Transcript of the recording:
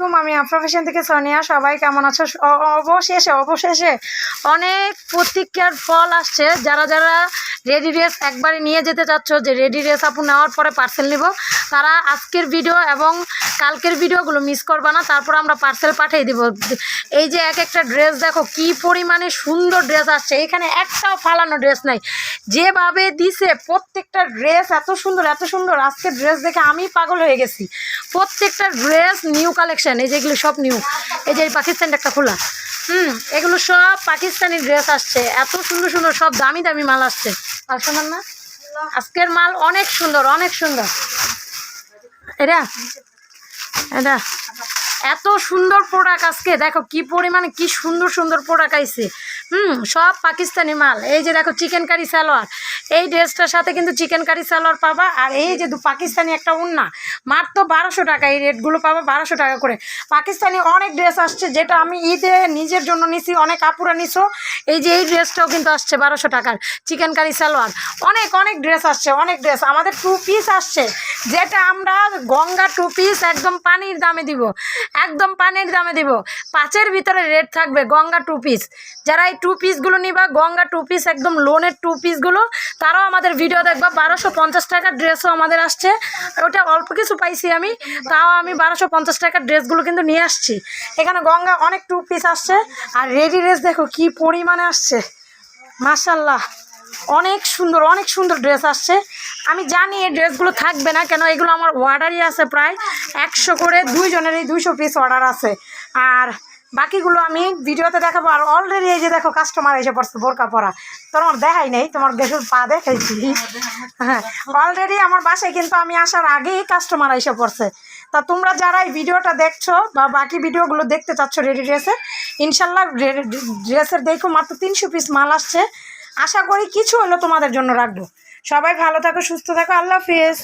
আমি আফ্রফেশন থেকে সোনিয়া। সবাই কেমন আছো? অবশেষে অবশেষে অনেক প্রতিক্রিয়ার ফল আসছে। যারা যারা রেডি ড্রেস একবারে নিয়ে যেতে চাচ্ছ, যে রেডি ড্রেস আপু নেওয়ার পরে পার্সেল নিব। তারা আজকের ভিডিও এবং কালকের ভিডিওগুলো মিস করবা না, তারপর আমরা পার্সেল পাঠিয়ে দিব। এই যে এক একটা ড্রেস দেখো, কি পরিমাণে সুন্দর ড্রেস আসছে। এখানে একটাও ফালানো ড্রেস নাই। যেভাবে দিছে, প্রত্যেকটা ড্রেস এত সুন্দর এত সুন্দর। আজকের ড্রেস দেখে আমি পাগল হয়ে গেছি। প্রত্যেকটা ড্রেস নিউ কালেকশন এই যেগুলো সব নিউ এই যে পাকিস্তানটা একটা খোলা। হুম, এগুলো সব পাকিস্তানি ড্রেস আসছে। এত সুন্দর সুন্দর সব দামি দামি মাল আসছে। না আজকের মাল অনেক সুন্দর অনেক সুন্দর। এটা এটা এত সুন্দর প্রোডাক্ট আজকে। দেখো কি পরিমাণে, কি সুন্দর সুন্দর প্রোডাক্ট আইছে। হুম, সব পাকিস্তানি মাল। এই যে দেখো চিকেন কারি সালোয়ার এই ড্রেসটার সাথে কিন্তু চিকেন কারি সালোয়ার পাবা। আর এই যে দু পাকিস্তানি একটা উন্না। মাত্র বারোশো টাকা এই রেটগুলো পাবা, বারোশো টাকা করে। পাকিস্তানি অনেক ড্রেস আসছে, যেটা আমি ঈদে নিজের জন্য নিছি, অনেক আপুরা নিছো। এই যে এই ড্রেসটাও কিন্তু আসছে বারোশো টাকার চিকেন কারি সালোয়ার অনেক অনেক ড্রেস আসছে, অনেক ড্রেস আমাদের টু পিস আসছে, যেটা আমরা গঙ্গা টু পিস একদম পানির দামে দিব। একদম পানির দামে দিব। পাঁচের ভিতরে রেট থাকবে গঙ্গা টু পিস যারা এই টু পিসগুলো নিবা, গঙ্গা টু পিস একদম লোনের টু পিসগুলো তারাও আমাদের ভিডিও দেখবা, বারোশো পঞ্চাশ টাকার ড্রেসও আমাদের আসছে। ওটা অল্প কিছু পাইছি আমি, তাও আমি বারোশো পঞ্চাশ টাকার ড্রেসগুলো কিন্তু নিয়ে আসছি। এখানে গঙ্গা অনেক টু পিস আসছে। আর রেডি ড্রেস দেখো কি পরিমাণে আসছে। মাশাল্লাহ অনেক সুন্দর অনেক সুন্দর ড্রেস আসছে। আমি জানি এই ড্রেসগুলো থাকবে না, কেন এগুলো আমার অর্ডারই আছে প্রায় একশো করে, দুইজনেরই দুইশো পিস অর্ডার আছে। আর বাকিগুলো আমি ভিডিওতে দেখাবো, আর অলরেডি এই যে দেখো কাস্টমার এসে পড়ছে বোরকা পরা। তোমার দেখাই নেই, তোমার দেখো পা দেখাইছি। হ্যাঁ অলরেডি আমার বাসায় কিন্তু আমি আসার আগেই কাস্টমার এসে পড়ছে। তা তোমরা যারা এই ভিডিওটা দেখছ বা বাকি ভিডিওগুলো দেখতে চাচ্ছ রেডি ড্রেসের ইনশাল্লাহ ড্রেসের দেখো মাত্র তিনশো পিস মাল আসছে। আশা করি কিছু হলো তোমাদের জন্য রাখব। সবাই ভালো থাকো সুস্থ থাকো আল্লাহ হাফিজ।